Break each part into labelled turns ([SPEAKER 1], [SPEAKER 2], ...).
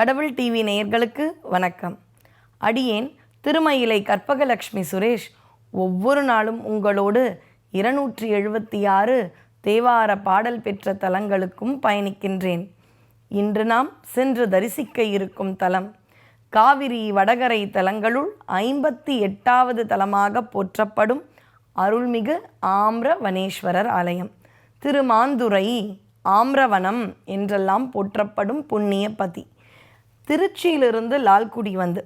[SPEAKER 1] கடவுள் டிவி நேயர்களுக்கு வணக்கம். அடியேன் திருமயிலை கற்பகலட்சுமி சுரேஷ் ஒவ்வொரு நாளும் உங்களோடு இருநூற்றி எழுபத்தி ஆறு தேவார பாடல் பெற்ற தலங்களுக்கும் பயணிக்கின்றேன். இன்று நாம் சென்று தரிசிக்க இருக்கும் தலம் காவிரி வடகரை தலங்களுள் ஐம்பத்தி எட்டாவது தலமாக போற்றப்படும் அருள்மிகு ஆம்ரவனேஸ்வரர் ஆலயம். திருமாந்துரை ஆம்ரவனம் என்றெல்லாம் போற்றப்படும் புண்ணியபதி திருச்சியிலிருந்து லால்குடி வந்து.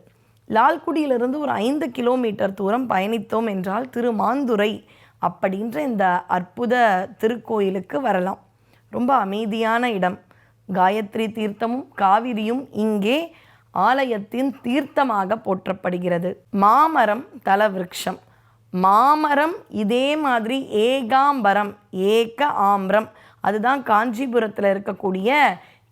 [SPEAKER 1] லால்குடியிலிருந்து ஒரு ஐந்து கிலோமீட்டர் தூரம் பயணித்தோம் என்றால் திருமாந்துறை அப்படின்ற இந்த அற்புத திருக்கோயிலுக்கு வரலாம். ரொம்ப அமைதியான இடம். காயத்ரி தீர்த்தமும் காவிரியும் இங்கே ஆலயத்தின் தீர்த்தமாக போற்றப்படுகிறது. மாமரம் தலவிருக்ஷம் மாமரம் இதே மாதிரி ஏகாம்பரம் ஏக ஆம்பரம். அதுதான் காஞ்சிபுரத்தில் இருக்கக்கூடிய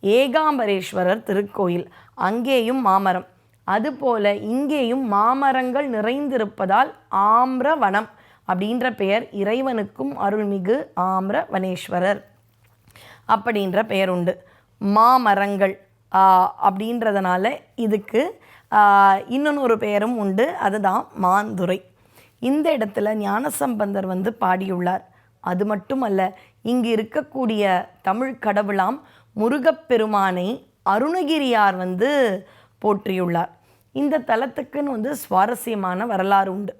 [SPEAKER 1] ஏகாம்பரேஸ்வரர் திருக்கோயில். அங்கேயும் மாமரம். அதுபோல இங்கேயும் மாமரங்கள் நிறைந்திருப்பதால் ஆம்ரவனம் அப்படின்ற பெயர் இறைவனுக்கும் அருள்மிகு ஆம்ரவனேஸ்வரர் அப்படின்ற பெயர் உண்டு. மாமரங்கள் அப்படின்றதுனால இதுக்கு இன்னொன்று பெயரும் உண்டு. அதுதான் மாந்துரை. இந்த இடத்துல ஞானசம்பந்தர் வந்து பாடியுள்ளார். அது மட்டுமல்ல இங்கு இருக்கக்கூடிய தமிழ் கடவுளாம் முருகப்பெருமானை அருணகிரியார் வந்து போற்றியுள்ளார். இந்த தலத்துக்குன்னு வந்து சுவாரஸ்யமான வரலாறு உண்டு.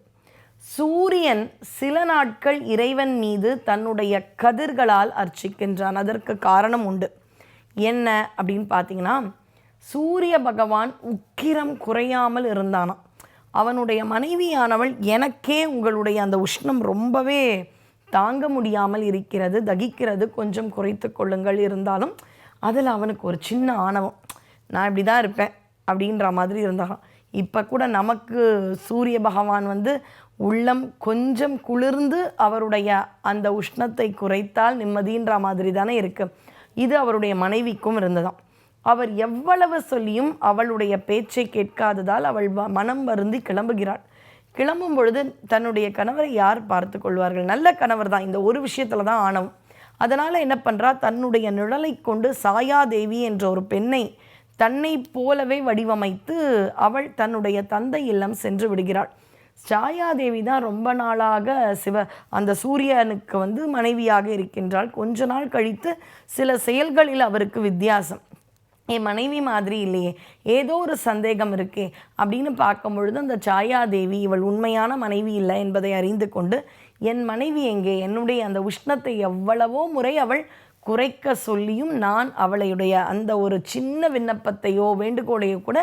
[SPEAKER 1] சூரியன் சில நாட்கள் இறைவன் மீது தன்னுடைய கதிர்களால் அர்ச்சிக்கின்றான். அதற்கு காரணம் உண்டு. என்ன அப்படின்னு பார்த்தீங்கன்னா சூரிய பகவான் உக்கிரம் குறையாமல் இருந்தானாம். அவனுடைய மனைவியானவள் எனக்கே உங்களுடைய அந்த உஷ்ணம் ரொம்பவே தாங்க முடியாமல் இருக்கிறது தகிக்கிறது கொஞ்சம் குறைத்து கொள்ளுங்கள். இருந்தாலும் அதில் அவனுக்கு ஒரு சின்ன ஆணவம். நான் இப்படி தான் இருப்பேன் அப்படின்ற மாதிரி இருந்தாலும் இப்போ கூட நமக்கு சூரிய பகவான் வந்து உள்ளம் கொஞ்சம் குளிர்ந்து அவருடைய அந்த உஷ்ணத்தை குறைத்தால் நிம்மதின்ற மாதிரி தானே இருக்குது இது அவருடைய மனைவிக்கும் இருந்ததாம். அவர் எவ்வளவு சொல்லியும் அவளுடைய பேச்சை கேட்காததால் அவள் வ- மனம் வருந்தி கிளம்புகிறாள். கிளம்பும் பொழுது தன்னுடைய கணவரை யார் பார்த்து கொள்வார்கள்? நல்ல கணவர் தான். இந்த ஒரு விஷயத்தில் தான் ஆணவம். அதனால் என்ன பண்ணுறா தன்னுடைய நிழலை கொண்டு சாயாதேவி என்ற ஒரு பெண்ணை தன்னை போலவே வடிவமைத்து அவள் தன்னுடைய தந்தை இல்லம் சென்று விடுகிறாள். சாயாதேவி தான் ரொம்ப நாளாக சிவ அந்த சூரியனுக்கு வந்து மனைவியாக இருக்கின்றாள். கொஞ்ச நாள் கழித்து சில செயல்களில் அவருக்கு வித்தியாசம். என் மனைவி மாதிரி இல்லையே. ஏதோ ஒரு சந்தேகம் இருக்கே. அப்படின்னு பார்க்கும் பொழுது அந்த சாயாதேவி இவள் உண்மையான மனைவி இல்லை என்பதை அறிந்து கொண்டு என் மனைவி எங்கே? என்னுடைய அந்த உஷ்ணத்தை எவ்வளவோ முறை அவள் குறைக்க சொல்லியும் நான் அவளுடைய அந்த ஒரு சின்ன விண்ணப்பத்தையோ வேண்டுகோளையோ கூட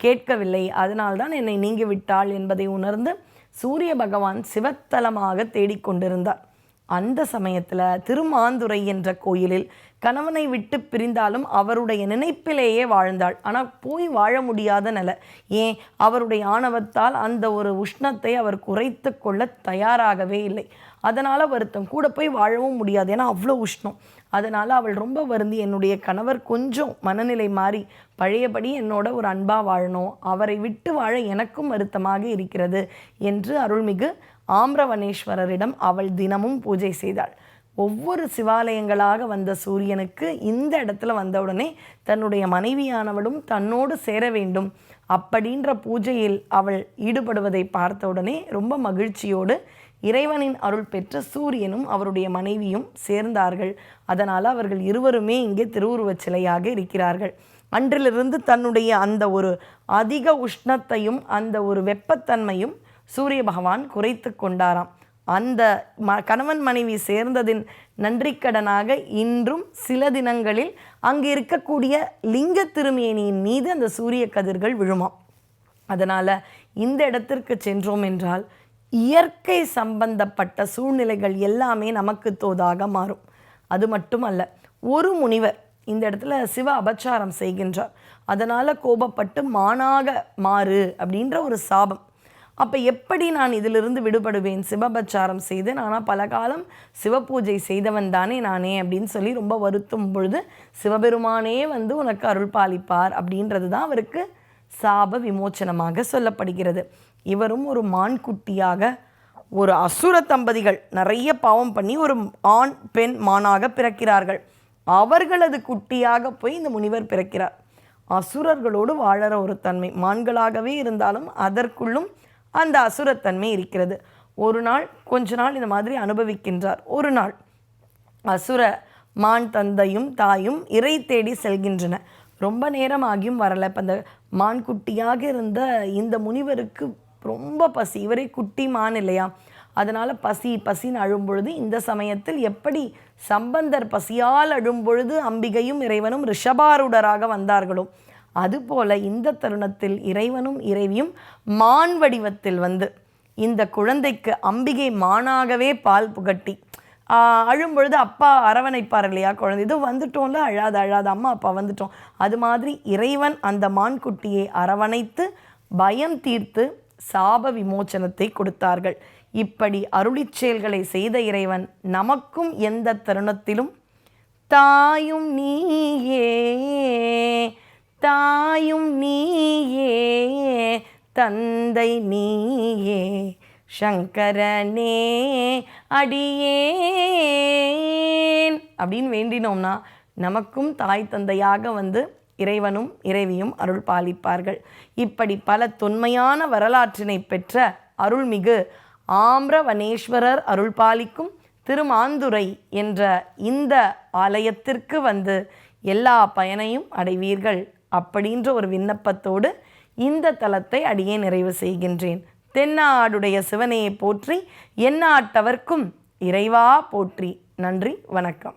[SPEAKER 1] கேட்கவில்லை. அதனால்தான் என்னை நீங்கிவிட்டாள் என்பதை உணர்ந்து சூரிய பகவான் சிவத்தலமாக தேடிக்கொண்டிருந்தார். அந்த சமயத்தில் திருமாந்துரை என்ற கோயிலில் கணவனை விட்டு பிரிந்தாலும் அவருடைய நினைப்பிலேயே வாழ்ந்தாள். ஆனால் போய் வாழ முடியாத நிலை. ஏன்? அவருடைய ஆணவத்தால் அந்த ஒரு உஷ்ணத்தை அவர் குறைத்து கொள்ள தயாராகவே இல்லை. அதனால் வருத்தம். கூட போய் வாழவும் முடியாது. ஏன்னா அவ்வளோ உஷ்ணம். அதனால் அவள் ரொம்ப வருந்தி என்னுடைய கணவர் கொஞ்சம் மனநிலை மாறி பழையபடி என்னோட ஒரு அன்பாக வாழணும். அவரை விட்டு வாழ எனக்கும் வருத்தமாக இருக்கிறது என்று அருள்மிகு ஆம்ரவனேஸ்வரரிடம் அவள் தினமும் பூஜை செய்தாள். ஒவ்வொரு சிவாலயங்களாக வந்த சூரியனுக்கு இந்த இடத்துல வந்தவுடனே தன்னுடைய மனைவியானவளும் தன்னோடு சேர வேண்டும். அப்படின்ற பூஜையில் அவள் ஈடுபடுவதை பார்த்தவுடனே ரொம்ப மகிழ்ச்சியோடு இறைவனின் அருள் பெற்ற சூரியனும் அவருடைய மனைவியும் சேர்ந்தார்கள். அதனால் அவர்கள் இருவருமே இங்கே திருவுருவச் சிலையாக இருக்கிறார்கள். அன்றிலிருந்து தன்னுடைய அந்த ஒரு அதிக உஷ்ணத்தையும் அந்த ஒரு வெப்பத்தன்மையும் சூரிய பகவான் குறைத்து கொண்டாராம். அந்த ம கணவன் மனைவி சேர்ந்ததின் நன்றிக்கடனாக இன்றும் சில தினங்களில் அங்கு இருக்கக்கூடிய லிங்க திருமேனியின் மீது அந்த சூரிய கதிர்கள் விழுமாம். அதனால் இந்த இடத்திற்கு சென்றோம் என்றால் இயற்கை சம்பந்தப்பட்ட சூழ்நிலைகள் எல்லாமே நமக்கு தோதாக மாறும். அது மட்டுமல்ல ஒரு முனிவர் இந்த இடத்துல சிவ அபச்சாரம் செய்கின்றார். அதனால் கோபப்பட்டு மானாக மாறு அப்படின்ற ஒரு சாபம். அப்போ எப்படி நான் இதிலிருந்து விடுபடுவேன்? சிவபச்சாரம் செய்து நானாக பல காலம் சிவபூஜை செய்தவன் தானே நானே அப்படின்னு சொல்லி ரொம்ப வருத்தும் பொழுது சிவபெருமானே வந்து உனக்கு அருள் பாலிப்பார் அப்படின்றது தான் அவருக்கு சாப விமோச்சனமாக சொல்லப்படுகிறது. இவரும் ஒரு மான்குட்டியாக ஒரு அசுர தம்பதிகள் நிறைய பாவம் பண்ணி ஒரு ஆண் பெண் மானாக பிறக்கிறார்கள். அவர்களது குட்டியாக போய் இந்த முனிவர் பிறக்கிறார். அசுரர்களோடு வாழற ஒரு தன்மை. மான்களாகவே இருந்தாலும் அதற்குள்ளும் அந்த அசுரத்தன்மை இருக்கிறது. ஒரு நாள் கொஞ்ச நாள் இந்த மாதிரி அனுபவிக்கின்றார். ஒரு நாள் அசுர மான் தந்தையும் தாயும் இறை தேடி செல்கின்றன. ரொம்ப நேரம் ஆகியும் வரலை. இப்போ அந்த மான் குட்டியாக இருந்த இந்த முனிவருக்கு ரொம்ப பசி. இவரே குட்டி மான் இல்லையா? அதனால் பசி பசின்னு அழும்பொழுது இந்த சமயத்தில் எப்படி சம்பந்தர் பசியால் அழும்பொழுது அம்பிகையும் இறைவனும் ரிஷபாரூடராக வந்தார்களோ? அதுபோல இந்த தருணத்தில் இறைவனும் இறைவியும் மான் வடிவத்தில் வந்து இந்த குழந்தைக்கு அம்பிகை மானாகவே பால் புகட்டி. அழும்பொழுது அப்பா அரவணைப்பார் இல்லையா குழந்தை? இது வந்துட்டோம்ல அழாத அழாத அம்மா அப்பா வந்துட்டோம். அது மாதிரி இறைவன் அந்த மான்குட்டியை அரவணைத்து பயம் தீர்த்து சாப விமோச்சனத்தை கொடுத்தார்கள். இப்படி அருளிச் செயல்களை செய்த இறைவன் நமக்கும் எந்த தருணத்திலும் தாயும் நீயே தாயும் நீயே தந்தை நீயே சங்கரனே அடியேன் அப்படின்னு வேண்டினோம்னா நமக்கும் தாய் தந்தையாக வந்து இறைவனும் இறைவியும் அருள் பாலிப்பார்கள். இப்படி பல தொன்மையான வரலாற்றினை பெற்ற அருள்மிகு ஆம்ரவனேஸ்வரர் அருள் பாலிக்கும் திருமாந்துரை என்ற இந்த ஆலயத்திற்கு வந்து எல்லா பயனையும் அடைவீர்கள். அப்படின்ற ஒரு விண்ணப்பத்தோடு இந்த தலத்தை அடியே நிறைவு செய்கின்றேன். தென்னாடுடைய சிவனையை போற்றி எந்நாட்டவர்க்கும் இறைவா போற்றி. நன்றி வணக்கம்.